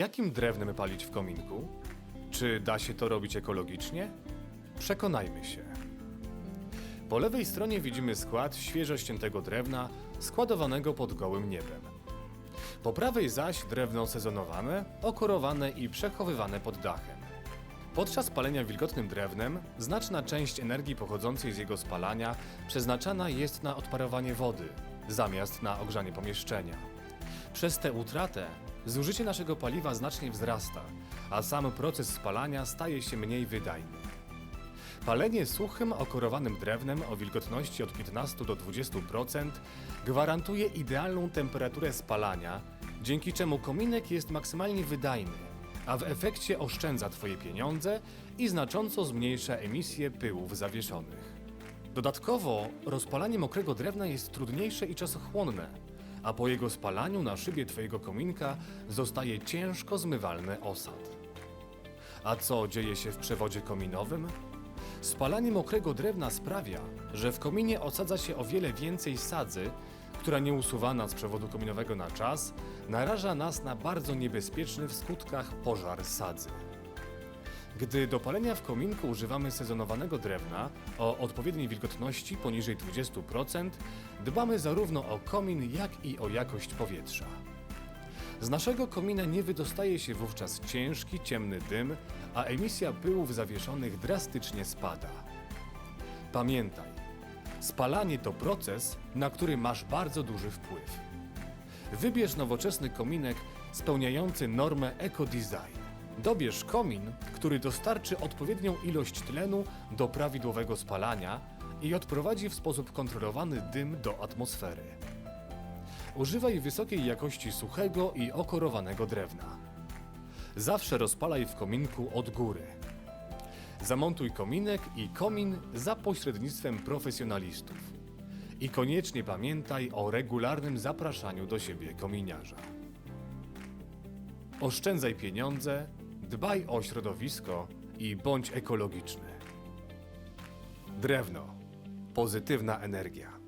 Jakim drewnem palić w kominku? Czy da się to robić ekologicznie? Przekonajmy się. Po lewej stronie widzimy skład świeżo ściętego drewna składowanego pod gołym niebem. Po prawej zaś drewno sezonowane, okorowane i przechowywane pod dachem. Podczas palenia wilgotnym drewnem znaczna część energii pochodzącej z jego spalania przeznaczana jest na odparowanie wody, zamiast na ogrzanie pomieszczenia. Przez tę utratę zużycie naszego paliwa znacznie wzrasta, a sam proces spalania staje się mniej wydajny. Palenie suchym, okorowanym drewnem o wilgotności od 15 do 20% gwarantuje idealną temperaturę spalania, dzięki czemu kominek jest maksymalnie wydajny, a w efekcie oszczędza Twoje pieniądze i znacząco zmniejsza emisję pyłów zawieszonych. Dodatkowo rozpalanie mokrego drewna jest trudniejsze i czasochłonne, a po jego spalaniu na szybie Twojego kominka zostaje ciężko zmywalny osad. A co dzieje się w przewodzie kominowym? Spalanie mokrego drewna sprawia, że w kominie osadza się o wiele więcej sadzy, która nieusuwana z przewodu kominowego na czas naraża nas na bardzo niebezpieczny w skutkach pożar sadzy. Gdy do palenia w kominku używamy sezonowanego drewna o odpowiedniej wilgotności poniżej 20%, dbamy zarówno o komin, jak i o jakość powietrza. Z naszego komina nie wydostaje się wówczas ciężki, ciemny dym, a emisja pyłów zawieszonych drastycznie spada. Pamiętaj, spalanie to proces, na który masz bardzo duży wpływ. Wybierz nowoczesny kominek spełniający normę eco-design. Dobierz komin, który dostarczy odpowiednią ilość tlenu do prawidłowego spalania i odprowadzi w sposób kontrolowany dym do atmosfery. Używaj wysokiej jakości suchego i okorowanego drewna. Zawsze rozpalaj w kominku od góry. Zamontuj kominek i komin za pośrednictwem profesjonalistów. I koniecznie pamiętaj o regularnym zapraszaniu do siebie kominiarza. Oszczędzaj pieniądze, dbaj o środowisko i bądź ekologiczny. Drewno. Pozytywna energia.